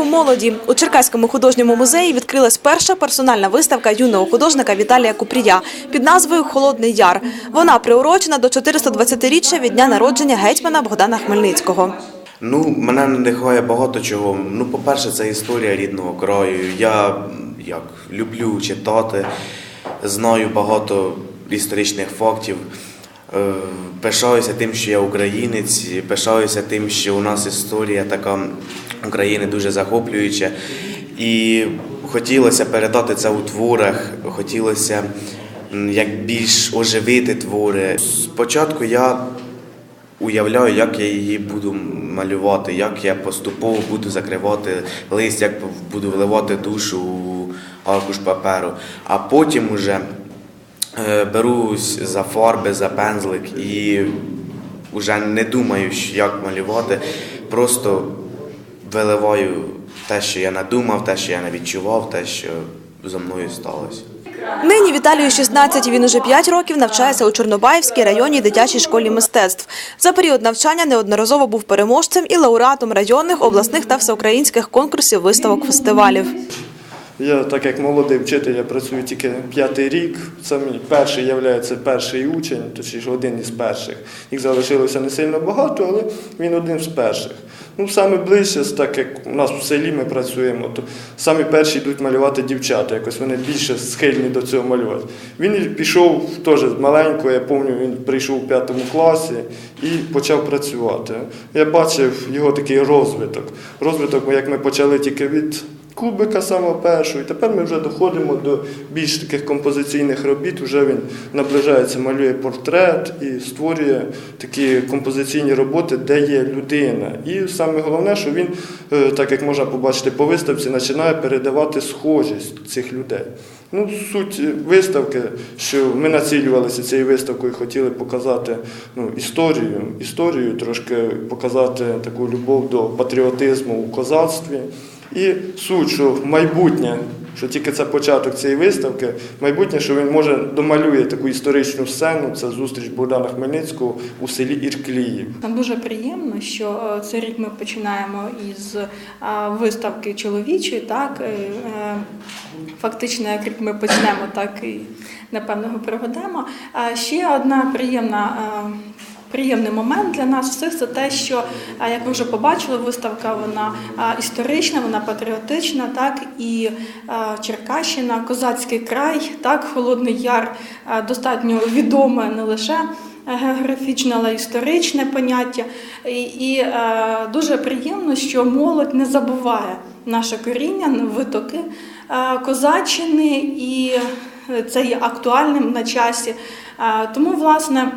увагу молоді. У Черкаському художньому музеї відкрилась перша персональна виставка юного художника Віталія Купрія під назвою Холодний Яр. Вона приурочена до 420-річчя від дня народження гетьмана Богдана Хмельницького. Ну, мене надихає багато чого. Ну, по-перше, це історія рідного краю. Я як люблю читати, знаю багато історичних фактів. Е, Пишаюся тим, що я українець, пишаюся тим, що у нас історія така України дуже захоплююча. І хотілося передати це у творах, хотілося як більш оживити твори. Спочатку я уявляю, як я її буду малювати, як я поступово буду закривати лист, як буду вливати душу у аркуш паперу. А потім уже е, берусь за фарби, за пензлик і вже не думаю, як малювати, просто виливаю те, що я надумав, те, що я не відчував, те, що зо мною сталося. Нині Віталію 16, він уже 5 років навчається у Чорнобаївській районній дитячій школі мистецтв. За період навчання неодноразово був переможцем і лауреатом районних, обласних та всеукраїнських конкурсів, виставок, фестивалів. Я, так як молодий вчитель, я працюю тільки п'ятий рік. Це мій перший є перший учень, точніше один із перших. Їх залишилося не сильно багато, але він один з перших. Ну, саме ближче, так як у нас в селі ми працюємо, то самі перші йдуть малювати дівчата, якось вони більше схильні до цього малювати. Він пішов теж з маленького, я пам'ятаю, він прийшов у п'ятому класі і почав працювати. Я бачив його такий розвиток. Розвиток, як ми почали тільки від кубика самого першого, і тепер ми вже доходимо до більш таких композиційних робіт. Вже він наближається, малює портрет і створює такі композиційні роботи, де є людина. І саме головне, що він, е, так як можна побачити по виставці, починає передавати схожість цих людей. Ну, суть виставки, що ми націлювалися цією виставкою, хотіли показати ну, історію, історію, трошки показати таку любов до патріотизму у козацтві. І суть, що майбутнє, що тільки це початок цієї виставки, майбутнє, що він може домалює таку історичну сцену, це зустріч Богдана Хмельницького у селі Іркліїв. Нам дуже приємно, що е, цей рік ми починаємо із е, виставки чоловічої. Так е, фактично, як рік ми почнемо, так і напевно проведемо. А ще одна приємна. Е, Приємний момент для нас всіх це те, що е, як ви вже побачили, виставка вона е, історична, вона патріотична, так і е, Черкащина, козацький край, так, Холодний Яр е, достатньо відоме не лише географічне, але історичне поняття. І, і е, дуже приємно, що молодь не забуває наше коріння, витоки е, козаччини, і це є актуальним на часі. Е, тому, власне,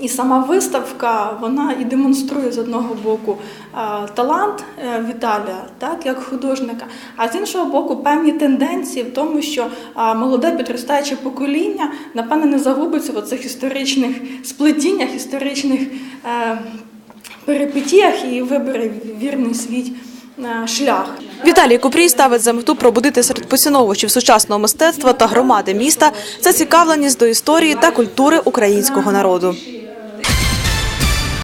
і сама виставка вона і демонструє з одного боку е, талант е, Віталія, так як художника, а з іншого боку, певні тенденції в тому, що е, молоде підростаюче покоління напевне не загубиться в оцих історичних сплетіннях, історичних перипетіях і вибере вірний свій шлях. Віталій Купрій ставить за мету пробудити серед поціновувачів сучасного мистецтва та громади міста зацікавленість до історії та культури українського народу.